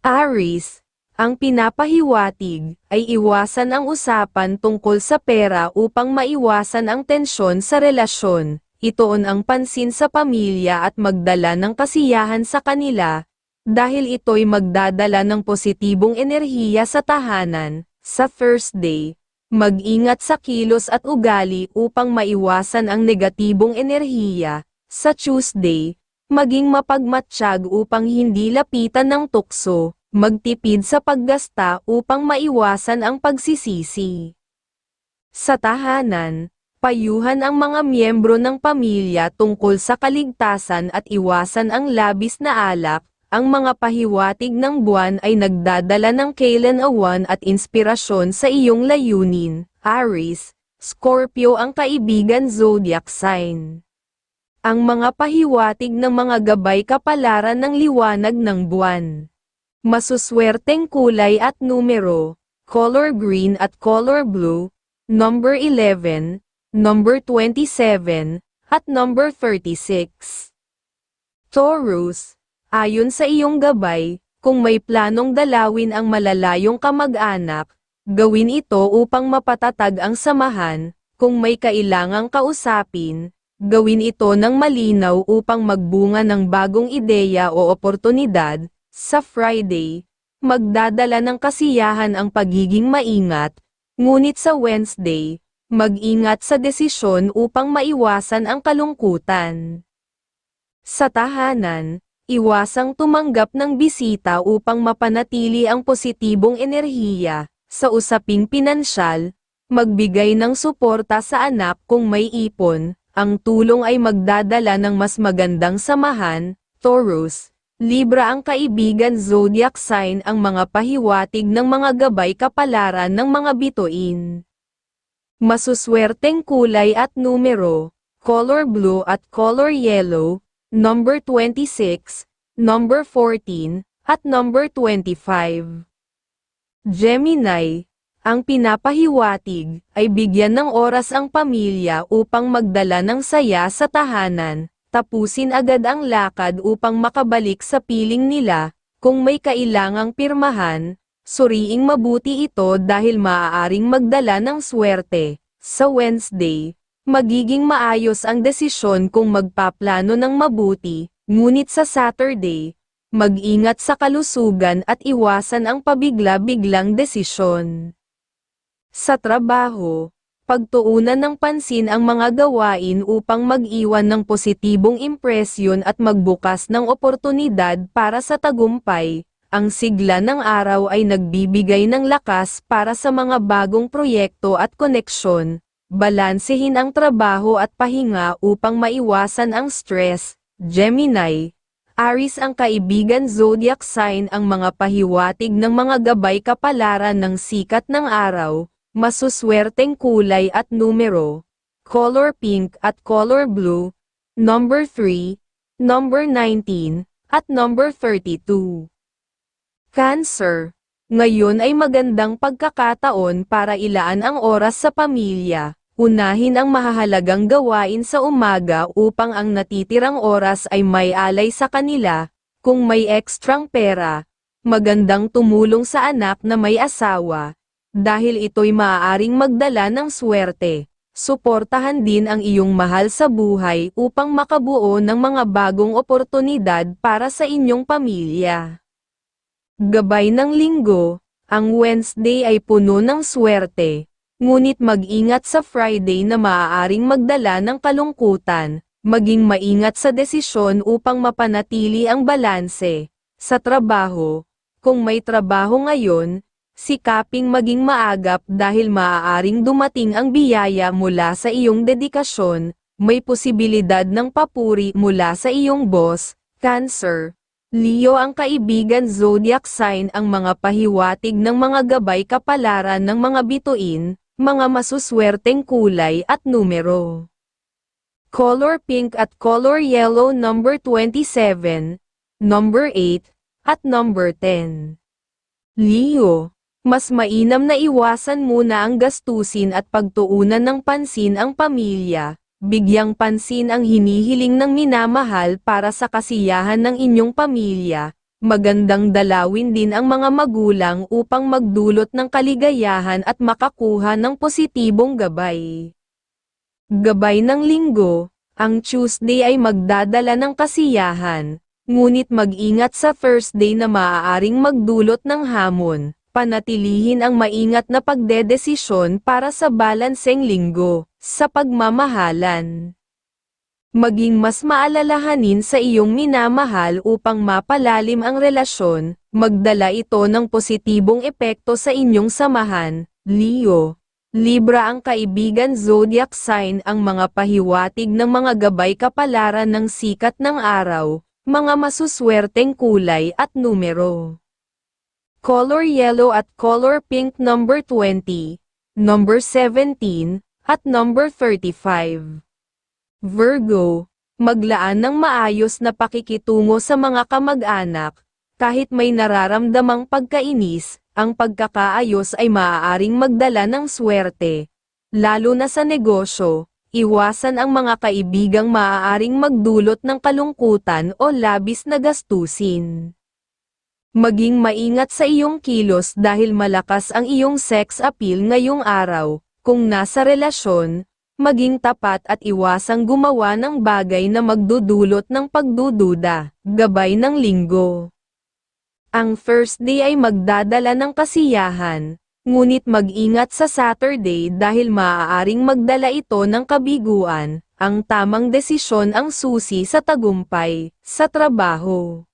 Aris, ang pinapahiwatig ay iwasan ang usapan tungkol sa pera upang maiwasan ang tensyon sa relasyon, itoon ang pansin sa pamilya at magdala ng kasiyahan sa kanila, dahil ito'y magdadala ng positibong enerhiya sa tahanan, sa Thursday. Mag-ingat sa kilos at ugali upang maiwasan ang negatibong enerhiya, sa Tuesday, maging mapagmatsyag upang hindi lapitan ng tukso, magtipid sa paggasta upang maiwasan ang pagsisisi. Sa tahanan, payuhan ang mga miyembro ng pamilya tungkol sa kaligtasan at iwasan ang labis na alak, ang mga pahiwatig ng buwan ay nagdadala ng kailan-awan at inspirasyon sa iyong layunin, Aries, Scorpio ang kaibigan zodiac sign. Ang mga pahiwatig ng mga gabay kapalaran ng liwanag ng buwan. Masuswerteng kulay at numero, color green at color blue, number 11, number 27, at number 36. Taurus, ayon sa iyong gabay, kung may planong dalawin ang malalayong kamag-anak, gawin ito upang mapatatag ang samahan, kung may kailangang kausapin, gawin ito ng malinaw upang magbunga ng bagong ideya o oportunidad, sa Friday, magdadala ng kasiyahan ang pagiging maingat, ngunit sa Wednesday, mag-ingat sa desisyon upang maiwasan ang kalungkutan. Sa tahanan, iwasang tumanggap ng bisita upang mapanatili ang positibong enerhiya, sa usaping pinansyal, magbigay ng suporta sa anak kung may ipon, ang tulong ay magdadala ng mas magandang samahan, Taurus. Libra ang kaibigan zodiac sign ang mga pahiwatig ng mga gabay kapalaran ng mga bituin. Masuswerteng kulay at numero, color blue at color yellow, number 26, number 14, at number 25. Gemini, ang pinapahiwatig ay bigyan ng oras ang pamilya upang magdala ng saya sa tahanan, tapusin agad ang lakad upang makabalik sa piling nila, kung may kailangang pirmahan, suriing mabuti ito dahil maaaring magdala ng swerte. Sa Wednesday, magiging maayos ang desisyon kung magpaplano ng mabuti, ngunit sa Saturday, mag-ingat sa kalusugan at iwasan ang pabigla-biglang desisyon. Sa trabaho, pagtuunan ng pansin ang mga gawain upang mag-iwan ng positibong impresyon at magbukas ng oportunidad para sa tagumpay. Ang sigla ng araw ay nagbibigay ng lakas para sa mga bagong proyekto at koneksyon. Balansehin ang trabaho at pahinga upang maiwasan ang stress. Gemini, Aris ang kaibigan zodiac sign ang mga pahiwatig ng mga gabay kapalaran ng sikat ng araw, masuswerteng kulay at numero, color pink at color blue, number 3, number 19, at number 32. Cancer, ngayon ay magandang pagkakataon para ilaan ang oras sa pamilya, unahin ang mahahalagang gawain sa umaga upang ang natitirang oras ay may alay sa kanila, kung may ekstrang pera, magandang tumulong sa anak na may asawa, dahil ito'y maaaring magdala ng swerte. Suportahan din ang iyong mahal sa buhay upang makabuo ng mga bagong oportunidad para sa inyong pamilya. Gabay ng linggo, ang Wednesday ay puno ng swerte, ngunit mag-ingat sa Friday na maaaring magdala ng kalungkutan, maging maingat sa desisyon upang mapanatili ang balanse. Sa trabaho, kung may trabaho ngayon, sikaping maging maagap dahil maaaring dumating ang biyaya mula sa iyong dedikasyon, may posibilidad ng papuri mula sa iyong boss, Cancer. Leo ang kaibigan zodiac sign ang mga pahiwatig ng mga gabay kapalaran ng mga bituin, mga masuswerteng kulay at numero. Color pink at color yellow number 27, number 8, at number 10. Leo, mas mainam na iwasan muna ang gastusin at pagtuunan ng pansin ang pamilya, bigyang pansin ang hinihiling ng minamahal para sa kasiyahan ng inyong pamilya, Magandang dalawin din ang mga magulang upang magdulot ng kaligayahan at makakuha ng positibong gabay. Gabay ng linggo, ang Tuesday ay magdadala ng kasiyahan, ngunit mag-ingat sa Thursday na maaaring magdulot ng hamon, panatilihin ang maingat na pagdedesisyon para sa balanseng linggo, sa pagmamahalan. Maging mas maalalahanin sa iyong minamahal upang mapalalim ang relasyon, magdala ito ng positibong epekto sa inyong samahan, Leo. Libra ang kaibigan zodiac sign ang mga pahiwatig ng mga gabay kapalaran ng sikat ng araw, mga masuswerteng kulay at numero. Color yellow at color pink number 20, number 17, at number 35. Virgo, maglaan ng maayos na pakikitungo sa mga kamag-anak, kahit may nararamdamang pagkainis, ang pagkakaayos ay maaaring magdala ng swerte. Lalo na sa negosyo, iwasan ang mga kaibigang maaaring magdulot ng kalungkutan o labis na gastusin. Maging maingat sa iyong kilos dahil malakas ang iyong sex appeal ngayong araw, kung nasa relasyon, maging tapat at iwasang gumawa ng bagay na magdudulot ng pagdududa, gabay ng linggo. Ang Thursday ay magdadala ng kasiyahan, ngunit mag-ingat sa Saturday dahil maaaring magdala ito ng kabiguan, ang tamang desisyon ang susi sa tagumpay, sa trabaho.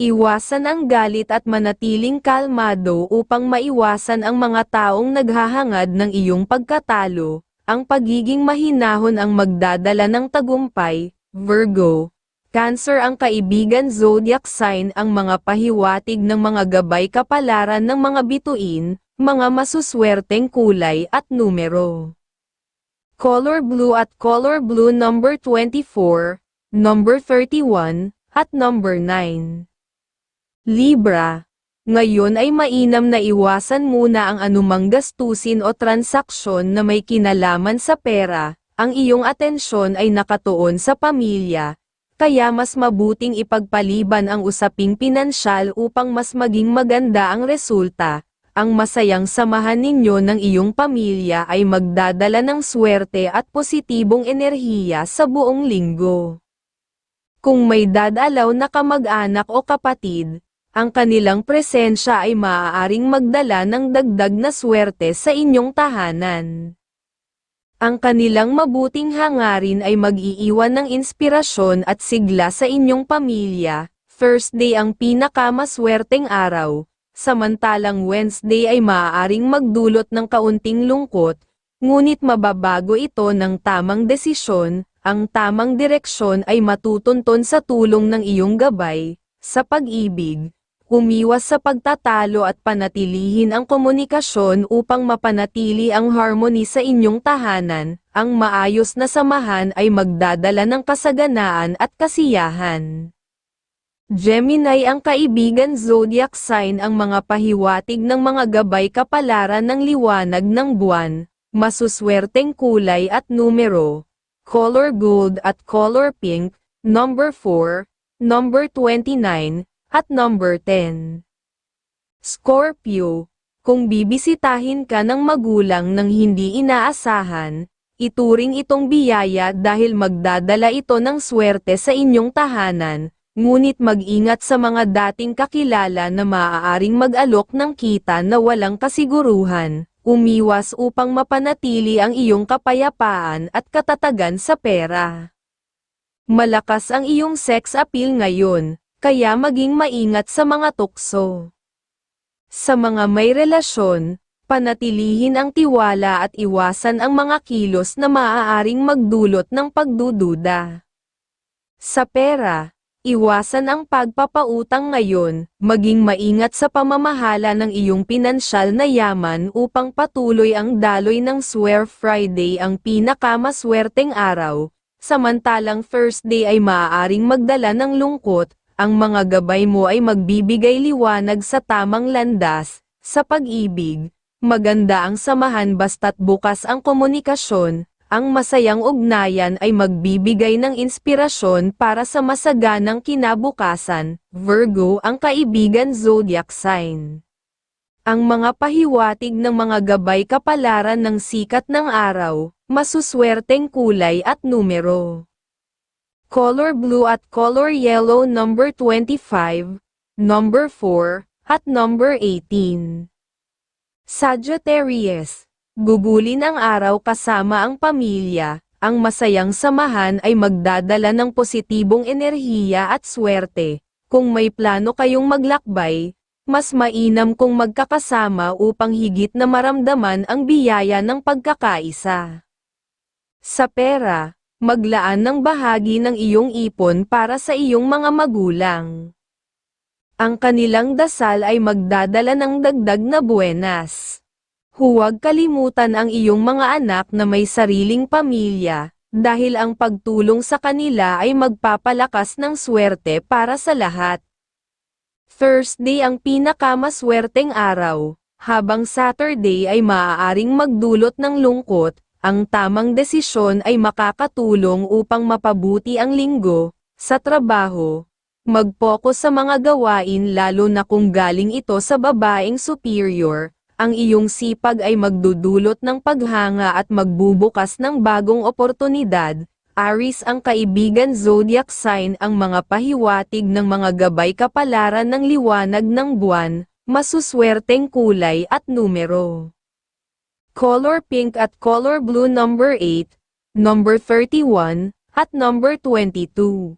Iwasan ang galit at manatiling kalmado upang maiwasan ang mga taong naghahangad ng iyong pagkatalo, ang pagiging mahinahon ang magdadala ng tagumpay, Virgo. Cancer ang kaibigan zodiac sign ang mga pahiwatig ng mga gabay kapalaran ng mga bituin, mga masuswerteng kulay at numero. Color blue at color blue number 24, number 31, at number 9. Libra, ngayon ay mainam na iwasan muna ang anumang gastusin o transaksyon na may kinalaman sa pera, ang iyong atensyon ay nakatuon sa pamilya, kaya mas mabuting ipagpaliban ang usaping pinansyal upang mas maging maganda ang resulta. Ang masayang samahan ninyo ng iyong pamilya ay magdadala ng swerte at positibong enerhiya sa buong linggo. Kung may dadalaw na kamag-anak o kapatid, ang kanilang presensya ay maaaring magdala ng dagdag na swerte sa inyong tahanan. Ang kanilang mabuting hangarin ay mag-iiwan ng inspirasyon at sigla sa inyong pamilya. Thursday ang pinakamaswerteng araw, samantalang Wednesday ay maaaring magdulot ng kaunting lungkot, ngunit mababago ito ng tamang desisyon, ang tamang direksyon ay matutunton sa tulong ng iyong gabay, sa pag-ibig, umiwas sa pagtatalo at panatilihin ang komunikasyon upang mapanatili ang harmony sa inyong tahanan, ang maayos na samahan ay magdadala ng kasaganaan at kasiyahan. Gemini ang kaibigan zodiac sign ang mga pahiwatig ng mga gabay kapalaran ng liwanag ng buwan, masuswerteng kulay at numero, color gold at color pink, number 4, number 29, at number 10. Scorpio, kung bibisitahin ka ng magulang ng hindi inaasahan, ituring itong biyaya dahil magdadala ito ng swerte sa inyong tahanan, ngunit mag-ingat sa mga dating kakilala na maaaring mag-alok ng kita na walang kasiguruhan, umiwas upang mapanatili ang iyong kapayapaan at katatagan sa pera. Malakas ang iyong sex appeal ngayon, kaya maging maingat sa mga tukso. Sa mga may relasyon, panatilihin ang tiwala at iwasan ang mga kilos na maaaring magdulot ng pagdududa. Sa pera, iwasan ang pagpapautang ngayon, maging maingat sa pamamahala ng iyong pinansyal na yaman upang patuloy ang daloy ng Swear Friday ang pinakamaswerteng araw, samantalang Thursday ay maaaring magdala ng lungkot, ang mga gabay mo ay magbibigay liwanag sa tamang landas, sa pag-ibig, maganda ang samahan basta't bukas ang komunikasyon, Ang masayang ugnayan ay magbibigay ng inspirasyon para sa masaganang kinabukasan, Virgo ang kaibigan zodiac sign. Ang mga pahiwatig ng mga gabay kapalaran ng sikat ng araw, masuswerteng kulay at numero. Color blue at color yellow number 25, number 4, at number 18. Sagittarius, gugulin ang araw kasama ang pamilya, ang masayang samahan ay magdadala ng positibong enerhiya at swerte. Kung may plano kayong maglakbay, mas mainam kung magkakasama upang higit na maramdaman ang biyaya ng pagkakaisa. Sa pera, maglaan ng bahagi ng iyong ipon para sa iyong mga magulang. Ang kanilang dasal ay magdadala ng dagdag na buenas. Huwag kalimutan ang iyong mga anak na may sariling pamilya, dahil ang pagtulong sa kanila ay magpapalakas ng swerte para sa lahat. Thursday ang pinakamaswerteng araw, habang Saturday ay maaaring magdulot ng lungkot, ang tamang desisyon ay makakatulong upang mapabuti ang linggo, sa trabaho. Mag-focus sa mga gawain lalo na kung galing ito sa babaeng superior, ang iyong sipag ay magdudulot ng paghanga at magbubukas ng bagong oportunidad. Aris ang kaibigan zodiac sign ang mga pahiwatig ng mga gabay kapalaran ng liwanag ng buwan, masuswerteng kulay at numero. Color pink at color blue number 8, number 31, at number 22.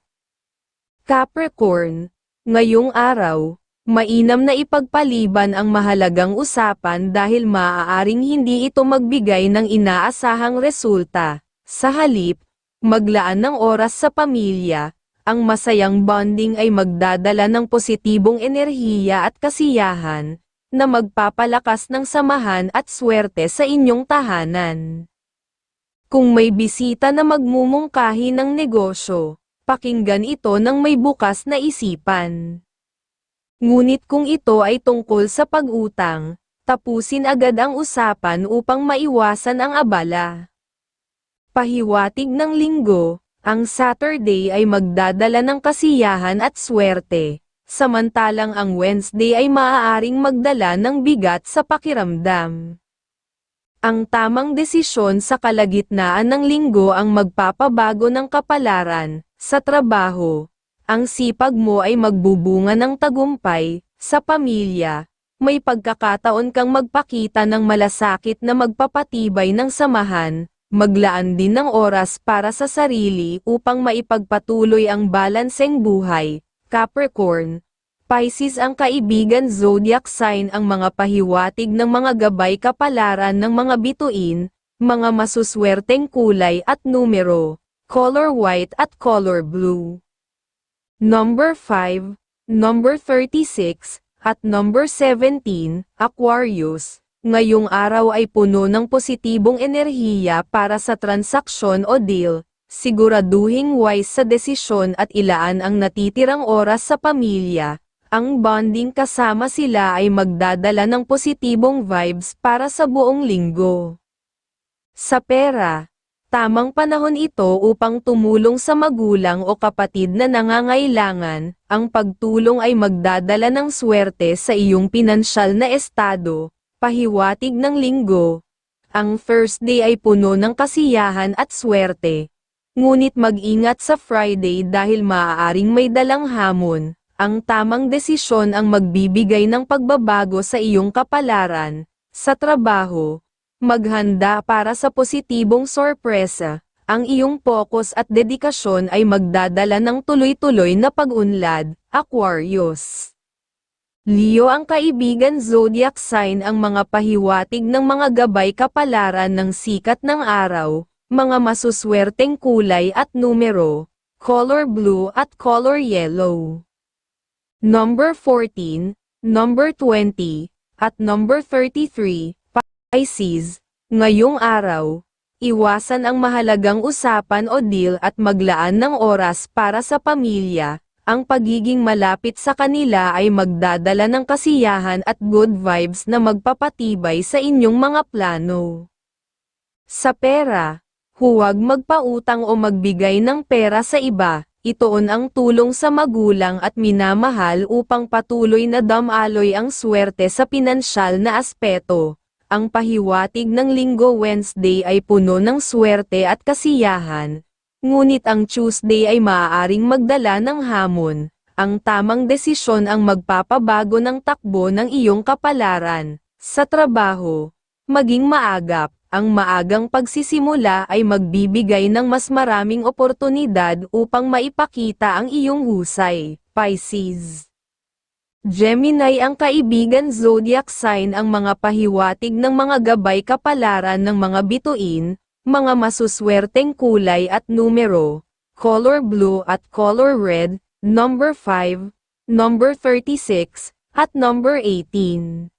Capricorn, ngayong araw, mainam na ipagpaliban ang mahalagang usapan dahil maaaring hindi ito magbigay ng inaasahang resulta. Sa halip, maglaan ng oras sa pamilya, ang masayang bonding ay magdadala ng positibong enerhiya at kasiyahan, na magpapalakas ng samahan at swerte sa inyong tahanan. Kung may bisita na magmumungkahi ng negosyo, pakinggan ito ng may bukas na isipan. Ngunit kung ito ay tungkol sa pag-utang, tapusin agad ang usapan upang maiwasan ang abala. Pahiwatig ng linggo, ang Saturday ay magdadala ng kasiyahan at swerte, samantalang ang Wednesday ay maaaring magdala ng bigat sa pakiramdam. Ang tamang desisyon sa kalagitnaan ng linggo ang magpapabago ng kapalaran, sa trabaho. Ang sipag mo ay magbubunga ng tagumpay, sa pamilya. May pagkakataon kang magpakita ng malasakit na magpapatibay ng samahan, maglaan din ng oras para sa sarili upang maipagpatuloy ang balanseng buhay. Capricorn, Pisces ang kaibigan zodiac sign ang mga pahiwatig ng mga gabay kapalaran ng mga bituin, mga masuswerteng kulay at numero, color white at color blue. Number 5, number 36, at number 17, Aquarius. Ngayong araw ay puno ng positibong enerhiya para sa transaksyon o deal, siguraduhing wise sa desisyon at ilaan ang natitirang oras sa pamilya, ang bonding kasama sila ay magdadala ng positibong vibes para sa buong linggo. Sa pera, tamang panahon ito upang tumulong sa magulang o kapatid na nangangailangan, ang pagtulong ay magdadala ng swerte sa iyong pinansyal na estado, pahiwatig ng linggo. Ang Thursday ay puno ng kasiyahan at swerte. Ngunit mag-ingat sa Friday dahil maaaring may dalang hamon, ang tamang desisyon ang magbibigay ng pagbabago sa iyong kapalaran, sa trabaho, maghanda para sa positibong sorpresa, ang iyong focus at dedikasyon ay magdadala ng tuloy-tuloy na pag-unlad, Aquarius. Leo ang kaibigan zodiac sign ang mga pahiwatig ng mga gabay kapalaran ng sikat ng araw, mga masuswerteng kulay at numero, color blue at color yellow. Number 14, number 20, at number 33, Pisces, ngayong araw, iwasan ang mahalagang usapan o deal at maglaan ng oras para sa pamilya, ang pagiging malapit sa kanila ay magdadala ng kasiyahan at good vibes na magpapatibay sa inyong mga plano. Sa pera, Huwag magpautang o magbigay ng pera sa iba, itoon ang tulong sa magulang at minamahal upang patuloy na damaloy ang swerte sa pinansyal na aspeto. Ang pahiwatig ng linggo Wednesday ay puno ng swerte at kasiyahan, ngunit ang Tuesday ay maaaring magdala ng hamon. Ang tamang desisyon ang magpapabago ng takbo ng iyong kapalaran. Sa trabaho, maging maagap, ang maagang pagsisimula ay magbibigay ng mas maraming oportunidad upang maipakita ang iyong husay. Pisces Gemini ang kaibigan zodiac sign ang mga pahiwatig ng mga gabay kapalaran ng mga bituin, mga masuswerteng kulay at numero, color blue at color red, number 5, number 36, at number 18.